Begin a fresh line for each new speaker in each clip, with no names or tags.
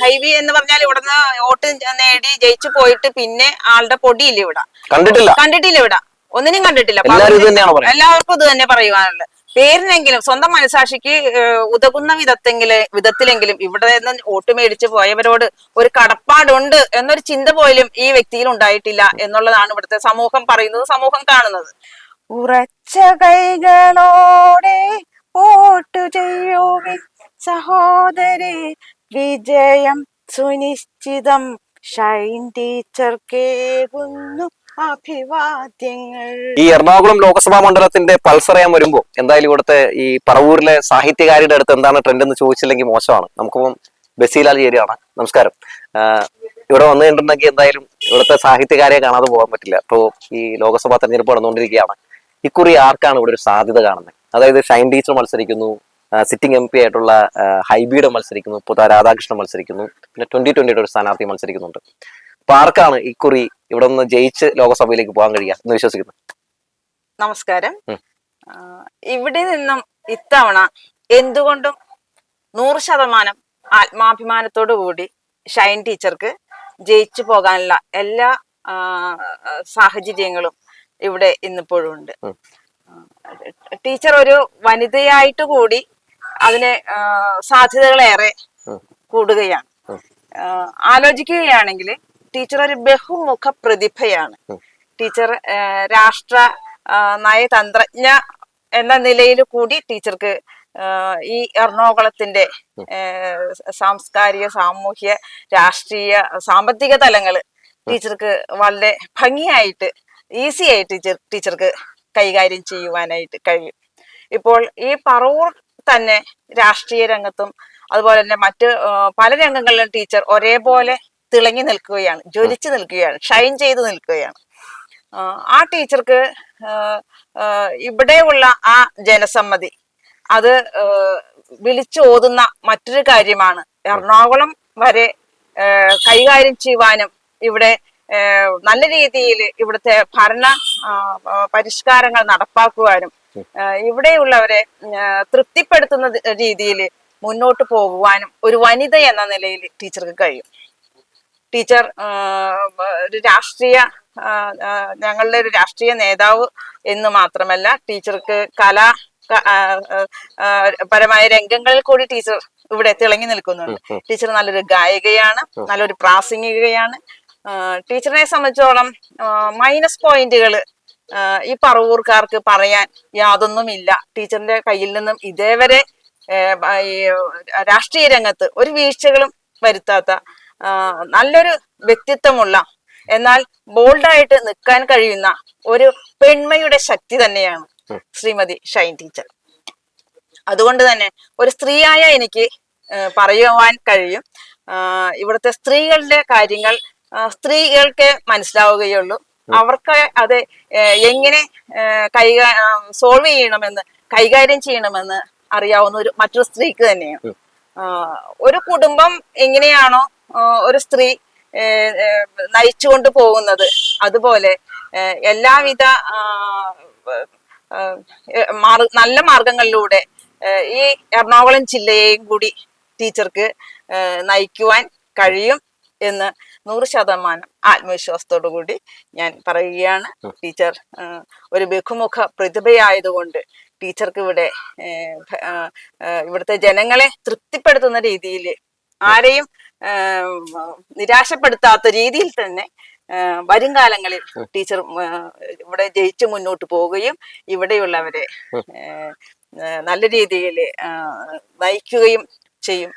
ഹൈവി എന്ന് പറഞ്ഞാൽ ഇവിടുന്ന് വോട്ട് നേടി ജയിച്ചു പോയിട്ട് പിന്നെ ആളുടെ പൊടിയില്ല ഇവിടെ?
കണ്ടിട്ടില്ല.
കണ്ടിട്ടില്ല ഇവിടെ. ഒന്നിനും കണ്ടിട്ടില്ല.
എല്ലാവരും ഇത് തന്നെയാണ് പറയുന്നത്?
എല്ലാവർക്കും ഇത് തന്നെ പറയുവാനുള്ളത്. പേരിനെങ്കിലും സ്വന്തം മനസാക്ഷിക്ക് ഉതകുന്ന വിധത്തെങ്കിലും വിധത്തിലെങ്കിലും ഇവിടെ നിന്ന് വോട്ട് മേടിച്ച് പോയവരോട് ഒരു കടപ്പാടുണ്ട് എന്നൊരു ചിന്ത പോലും ഈ വ്യക്തിയിൽ ഉണ്ടായിട്ടില്ല എന്നുള്ളതാണ് ഇവിടുത്തെ സമൂഹം പറയുന്നത് സമൂഹം കാണുന്നത്. ഉറച്ച കൈകളോടെ വോട്ട് ചെയ്യുവിൻ സഹോദരി വിജയം സുനിശ്ചിതം. ഷൈൻ ടീച്ചർക്കേകുന്നു അഭിവാദ്യങ്ങൾ.
ഈ എറണാകുളം ലോക്സഭാ മണ്ഡലത്തിന്റെ പൾസറിയാൻ വരുമ്പോ എന്തായാലും ഇവിടുത്തെ ഈ പറവൂരിലെ സാഹിത്യകാരിയുടെ അടുത്ത് എന്താണ് ട്രെൻഡ് എന്ന് ചോദിച്ചില്ലെങ്കിൽ മോശമാണ്. നമുക്കിപ്പം ബസീലാൽ ചേരിയാണ് നമസ്കാരം. ഇവിടെ വന്നു കഴിഞ്ഞിട്ടുണ്ടെങ്കിൽ എന്തായാലും ഇവിടുത്തെ സാഹിത്യകാരെ കാണാതെ പോകാൻ പറ്റില്ല. ഇപ്പോ ഈ ലോക്സഭാ തെരഞ്ഞെടുപ്പ് നടന്നുകൊണ്ടിരിക്കുകയാണ്. ഇക്കുറി ആർക്കാണ് ഇവിടെ ഒരു സാധ്യത കാണുന്നത്? അതായത് ഷൈൻ ടീച്ചർ മത്സരിക്കുന്നു സിറ്റിംഗ് എം പി ആയിട്ടുള്ള ഹൈബീഡ് മത്സരിക്കുന്നു പുത രാധാകൃഷ്ണൻ മത്സരിക്കുന്നു പിന്നെ ട്വന്റി ട്വന്റിയുടെ ഒരു സ്ഥാനാർത്ഥി മത്സരിക്കുന്നുണ്ട്. അപ്പൊ ആർക്കാണ് ഇക്കുറി ഇവിടെ നിന്ന് ജയിച്ച് ലോകസഭയിലേക്ക് പോകാൻ കഴിയുക എന്ന് വിശ്വസിക്കുന്നു
നമസ്കാരം. ഇവിടെ നിന്നും ഇത്തവണ എന്തുകൊണ്ടും നൂറ് ശതമാനം ആത്മാഭിമാനത്തോടു കൂടി ഷൈൻ ടീച്ചർക്ക് ജയിച്ചു പോകാനുള്ള എല്ലാ സാഹചര്യങ്ങളും ഇവിടെ ഇന്നിപ്പോഴും ഉണ്ട്. ടീച്ചർ ഒരു വനിതയായിട്ട് കൂടി അതിന് സാധ്യതകളേറെ. കൂടുകയാണ്. ആലോചിക്കുകയാണെങ്കിൽ ടീച്ചർ ഒരു ബഹുമുഖ പ്രതിഭയാണ്. ടീച്ചർ രാഷ്ട്ര നയതന്ത്രജ്ഞ എന്ന നിലയിൽ കൂടി ടീച്ചർക്ക് ഈ എറണാകുളത്തിന്റെ സാംസ്കാരിക സാമൂഹ്യ രാഷ്ട്രീയ സാമ്പത്തിക തലങ്ങൾ ടീച്ചർക്ക് വളരെ ഭംഗിയായിട്ട് ഈസി ആയിട്ട് ടീച്ചർ ടീച്ചർക്ക് കൈകാര്യം ചെയ്യുവാനായിട്ട് കഴിയും. ഇപ്പോൾ ഈ പറവൂർ തന്നെ രാഷ്ട്രീയ രംഗത്തും അതുപോലെ തന്നെ മറ്റ് പല രംഗങ്ങളിലും ടീച്ചർ ഒരേപോലെ തിളങ്ങി നിൽക്കുകയാണ് ജ്വലിച്ചു നിൽക്കുകയാണ് ഷൈൻ ചെയ്ത് നിൽക്കുകയാണ്. ആ, ടീച്ചർക്ക് ഇവിടെയുള്ള ആ ജനസമ്മതി അത് ആ, വിളിച്ചു ഓതുന്ന മറ്റൊരു കാര്യമാണ്. എറണാകുളം വരെ കൈകാര്യം ചെയ്യുവാനും ഇവിടെ നല്ല രീതിയിൽ ഇവിടുത്തെ ഭരണ പരിഷ്കാരങ്ങൾ നടപ്പാക്കുവാനും ഇവിടെയുള്ളവരെ തൃപ്തിപ്പെടുത്തുന്ന രീതിയിൽ മുന്നോട്ട് പോകുവാനും ഒരു വനിത എന്ന നിലയിൽ ടീച്ചർക്ക് കഴിയും. ടീച്ചർ ഒരു രാഷ്ട്രീയ ഞങ്ങളുടെ ഒരു രാഷ്ട്രീയ നേതാവ് എന്ന് മാത്രമല്ല ടീച്ചർക്ക് കലാ പരമായ രംഗങ്ങളിൽ കൂടി ടീച്ചർ ഇവിടെ തിളങ്ങി നിൽക്കുന്നുണ്ട്. ടീച്ചർ നല്ലൊരു ഗായികയാണ് നല്ലൊരു പ്രാസംഗികയാണ്. ടീച്ചറിനെ സംബന്ധിച്ചോളം മൈനസ് പോയിന്റുകൾ ഈ പറവൂർക്കാർക്ക് പറയാൻ യാതൊന്നുമില്ല. ടീച്ചറിന്റെ കയ്യിൽ നിന്നും ഇതേവരെ രാഷ്ട്രീയ രംഗത്ത് ഒരു വീഴ്ചകളും വരുത്താത്ത നല്ലൊരു വ്യക്തിത്വമുള്ള എന്നാൽ ബോൾഡായിട്ട് നിൽക്കാൻ കഴിയുന്ന ഒരു പെൺമയുടെ ശക്തി തന്നെയാണ് ശ്രീമതി ഷൈൻ ടീച്ചർ. അതുകൊണ്ട് തന്നെ ഒരു സ്ത്രീയായ എനിക്ക് പറയുവാൻ കഴിയും. ഇവിടുത്തെ സ്ത്രീകളുടെ കാര്യങ്ങൾ സ്ത്രീകൾക്ക് മനസ്സിലാവുകയുള്ളൂ. അവർക്ക് അത് എങ്ങനെ കൈകാ സോൾവ് ചെയ്യണമെന്ന് കൈകാര്യം ചെയ്യണമെന്ന് അറിയാവുന്ന ഒരു മറ്റൊരു സ്ത്രീക്ക് തന്നെയാണ്. ഒരു കുടുംബം എങ്ങനെയാണോ ഒരു സ്ത്രീ നയിച്ചുകൊണ്ട് പോകുന്നത് അതുപോലെ എല്ലാവിധ നല്ല മാർഗങ്ങളിലൂടെ ഈ എറണാകുളം ജില്ലയെയും കൂടി ടീച്ചർക്ക് നയിക്കുവാൻ കഴിയും എന്ന് നൂറ് ശതമാനം ആത്മവിശ്വാസത്തോടു കൂടി ഞാൻ പറയുകയാണ്. ടീച്ചർ ഒരു ബഹുമുഖ പ്രതിഭയായതുകൊണ്ട് ടീച്ചർക്ക് ഇവിടെ ഇവിടുത്തെ ജനങ്ങളെ തൃപ്തിപ്പെടുത്തുന്ന രീതിയിൽ ആരെയും നിരാശപ്പെടുത്താത്ത രീതിയിൽ തന്നെ വരും കാലങ്ങളിൽ ടീച്ചർ ഇവിടെ ജയിച്ച് മുന്നോട്ട് പോവുകയും ഇവിടെയുള്ളവരെ നല്ല രീതിയിൽ നയിക്കുകയും ചെയ്യും.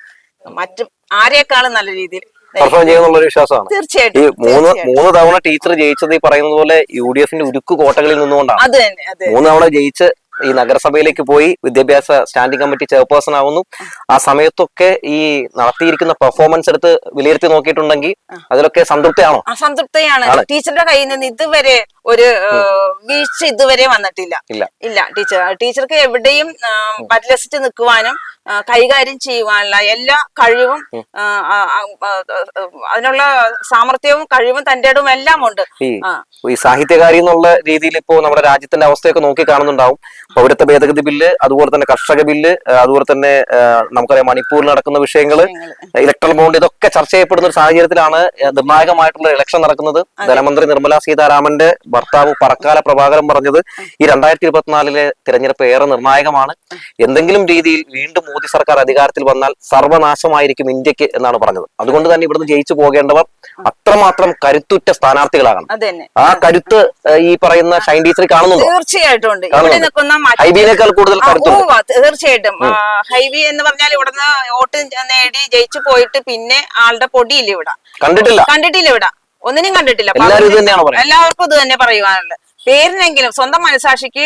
മറ്റും ആരെക്കാളും നല്ല രീതിയിൽ
പെർഫോം ചെയ്യുന്നുള്ള ഒരു വിശ്വാസമാണ്. ഈ
തീർച്ചയായിട്ടും.
മൂന്ന് മൂന്ന് തവണ ടീച്ചർ ജയിച്ചത് ഈ പറയുന്നത് പോലെ യു ഡി എഫിന്റെ ഉരുക്ക് കോട്ടകളിൽ നിന്നുകൊണ്ടാണ്. മൂന്ന് തവണ ജയിച്ച് ഈ നഗരസഭയിലേക്ക് പോയി വിദ്യാഭ്യാസ സ്റ്റാൻഡിംഗ് കമ്മിറ്റി ചെയർപേഴ്സൺ ആവുന്നു. ആ സമയത്തൊക്കെ ഈ നടത്തിയിരിക്കുന്ന പെർഫോമൻസ് എടുത്ത് വിലയിരുത്തി നോക്കിയിട്ടുണ്ടെങ്കിൽ അതിലൊക്കെ സംതൃപ്തിയാണോ? സംതൃപ്തിയാണ്.
ടീച്ചറുടെ കയ്യിൽ നിന്ന് ഇതുവരെ ഒരു വീഴ്ച ഇതുവരെ വന്നിട്ടില്ല.
ഇല്ല.
ടീച്ചർ. ടീച്ചർക്ക് എവിടെയും പരിലസിച്ച് നിൽക്കുവാനും കൈകാര്യം ചെയ്യുവാനുള്ള എല്ലാ കഴിവും അതിനുള്ള സാമർഥ്യവും കഴിവും തന്റെ ഇടവും എല്ലാം ഉണ്ട്.
ഈ സാഹിത്യകാരി എന്നുള്ള രീതിയിൽ ഇപ്പോ നമ്മുടെ രാജ്യത്തിന്റെ അവസ്ഥയൊക്കെ നോക്കി കാണുന്നുണ്ടാവും. പൗരത്വ ഭേദഗതി ബില്ല് അതുപോലെ തന്നെ കർഷക ബില്ല് അതുപോലെ തന്നെ നമുക്കറിയാം മണിപ്പൂരിൽ നടക്കുന്ന വിഷയങ്ങൾ ഇലക്ട്രൽ ബോണ്ട് ഇതൊക്കെ ചർച്ച ചെയ്യപ്പെടുന്ന ഒരു സാഹചര്യത്തിലാണ് നിർണായകമായിട്ടുള്ള ഇലക്ഷൻ നടക്കുന്നത്. ധനമന്ത്രി നിർമ്മല സീതാരാമന്റെ ഭർത്താവ് പറക്കാല പ്രഭാകരൻ പറഞ്ഞത് ഈ രണ്ടായിരത്തി ഇരുപത്തിനാലിലെ തിരഞ്ഞെടുപ്പ് ഏറെ നിർണായകമാണ്. എന്തെങ്കിലും രീതിയിൽ വീണ്ടും മോദി സർക്കാർ അധികാരത്തിൽ വന്നാൽ സർവനാശമായിരിക്കും ഇന്ത്യയ്ക്ക് എന്നാണ് പറഞ്ഞത്. അതുകൊണ്ട് തന്നെ ഇവിടുന്ന് ജയിച്ചു പോകേണ്ടവർ അത്രമാത്രം കരുത്തുറ്റ സ്ഥാനാർത്ഥികളാകണം. ആ കരുത്ത് ഈ പറയുന്ന ഷൈൻ ടീച്ചറിൽ കാണുന്നുണ്ടോ?
തീർച്ചയായിട്ടും
ഹൈബിനേക്കാൾ കൂടുതൽ
തീർച്ചയായിട്ടും. ഹൈബി ഹൈവി എന്ന് പറഞ്ഞാൽ ഇവിടുന്ന് വോട്ട് നേടി ജയിച്ചു പോയിട്ട് പിന്നെ ആളുടെ പൊടിയില്ല ഇവിടെ.
കണ്ടിട്ടില്ല.
കണ്ടിട്ടില്ല ഇവിടെ. ഒന്നിനും കണ്ടിട്ടില്ല. എല്ലാവർക്കും ഇത് തന്നെ പറയുവാനുള്ളത്. പേരിനെങ്കിലും സ്വന്തം മനസാക്ഷിക്ക്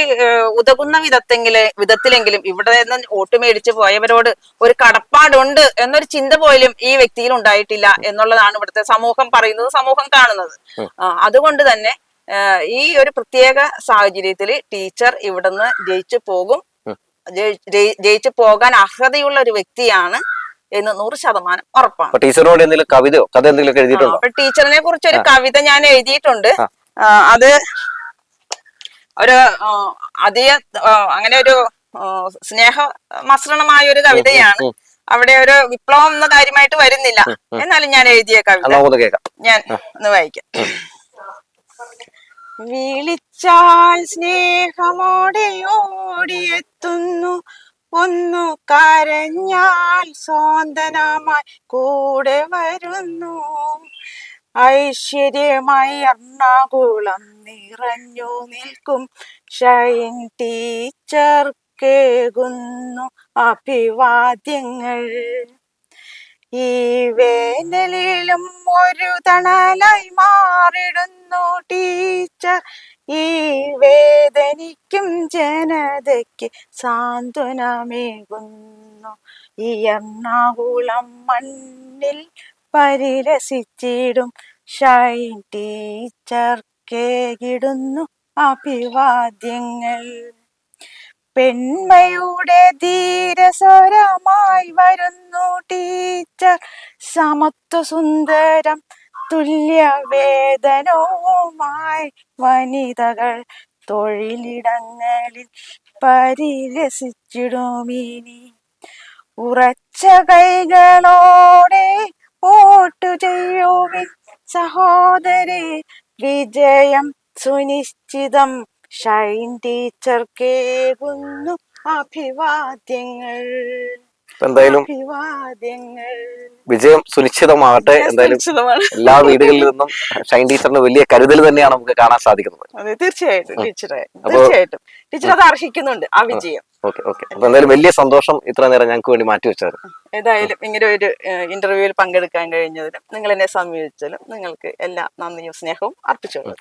ഉതകുന്ന വിധത്തെങ്കിലും വിധത്തിലെങ്കിലും ഇവിടെ നിന്ന് വോട്ട് മേടിച്ച് പോയവരോട് ഒരു കടപ്പാടുണ്ട് എന്നൊരു ചിന്ത പോലും ഈ വ്യക്തിയിൽ ഉണ്ടായിട്ടില്ല എന്നുള്ളതാണ് ഇവിടുത്തെ സമൂഹം പറയുന്നത് സമൂഹം കാണുന്നത്. അതുകൊണ്ട് തന്നെ ഈ ഒരു പ്രത്യേക സാഹചര്യത്തിൽ ടീച്ചർ ഇവിടുന്ന് ജയിച്ചു പോകും. ജയി- ജയി- ജയിച്ചു പോകാൻ അർഹതയുള്ള ഒരു വ്യക്തിയാണ് എന്ന് നൂറ് ശതമാനം ഉറപ്പാണ്.
ടീച്ചറിനോട് എന്തെങ്കിലും കവിതയോ കഥ എന്തെങ്കിലും എഴുതിയിട്ടുണ്ടോ?
അപ്പൊ ടീച്ചറിനെ കുറിച്ച് ഒരു കവിത ഞാൻ എഴുതിയിട്ടുണ്ട്. അത് ഒരു അതിയ അധിക അങ്ങനെ ഒരു സ്നേഹ മസൃണമായ ഒരു കവിതയാണ്. അവിടെ ഒരു വിപ്ലവം എന്ന കാര്യമായിട്ട് വരുന്നില്ല. എന്നാലും ഞാൻ എഴുതിയ കവിത. ഞാൻ ഒന്ന് വായിക്കാം. വിളിച്ചാൽ സ്നേഹമോടെ ഓടിയെത്തുന്നു ഒന്നു കരഞ്ഞാൽ സ്വന്തനമായി കൂടെ വരുന്നു. ഐശ്വര്യമായി എറണാകുളം നിറഞ്ഞു നിൽക്കും. ഷൈൻ ടീച്ചർ കേകുന്നു അഭിവാദ്യങ്ങൾ. ഈ വേനലിലും ഒരു തണലായി മാറിടുന്നു ഈ വേദനിക്കും ജനതയ്ക്ക് സാന്ത്വനമേകുന്നു. ഈ എറണാകുളം മണ്ണിൽ പരിരസിച്ചിടും. ഷൈൻ ടീച്ചർ കേകിടുന്നു അഭിവാദ്യങ്ങൾ. പെൺമയുടെ ധീരസ്വരമായി വരുന്നു ടീച്ചർ സമത്വ സുന്ദരം തുല്യവേതനവുമായി വനിതകൾ തൊഴിലിടങ്ങളിൽ പരിരസിച്ചിടുമിനി ഉറച്ച കൈകളോടെ വോട്ടു ചെയ്യുവിൻ സഹോദരി വിജയം സുനിശ്ചിതം. ഷൈൻ ടീച്ചർ കേകുന്നു അഭിവാദ്യങ്ങൾ.
എന്തായാലും വിജയം സുനിശ്ചിതമാകട്ടെ എന്തായാലും എല്ലാ വീടുകളിൽ നിന്നും ഷൈൻ ടീച്ചറിന് വലിയ കരുതൽ തന്നെയാണ് നമുക്ക് കാണാൻ സാധിക്കുന്നത്.
അതെ തീർച്ചയായിട്ടും ടീച്ചറെ. തീർച്ചയായിട്ടും. ടീച്ചർ അത് അർഹിക്കുന്നുണ്ട് ആ വിജയം.
Okay okay. അപ്പൊ എന്തായാലും വലിയ സന്തോഷം ഇത്ര നേരം ഞങ്ങൾക്ക് വേണ്ടി മാറ്റി വെച്ചത്
ഏതായാലും ഇങ്ങനെ ഒരു ഇന്റർവ്യൂവിൽ പങ്കെടുക്കാൻ കഴിഞ്ഞതിലും നിങ്ങൾ എന്നെ സമീപിച്ചാലും നിങ്ങൾക്ക് എല്ലാ നന്ദിയും സ്നേഹവും അർപ്പിച്ചോളൂ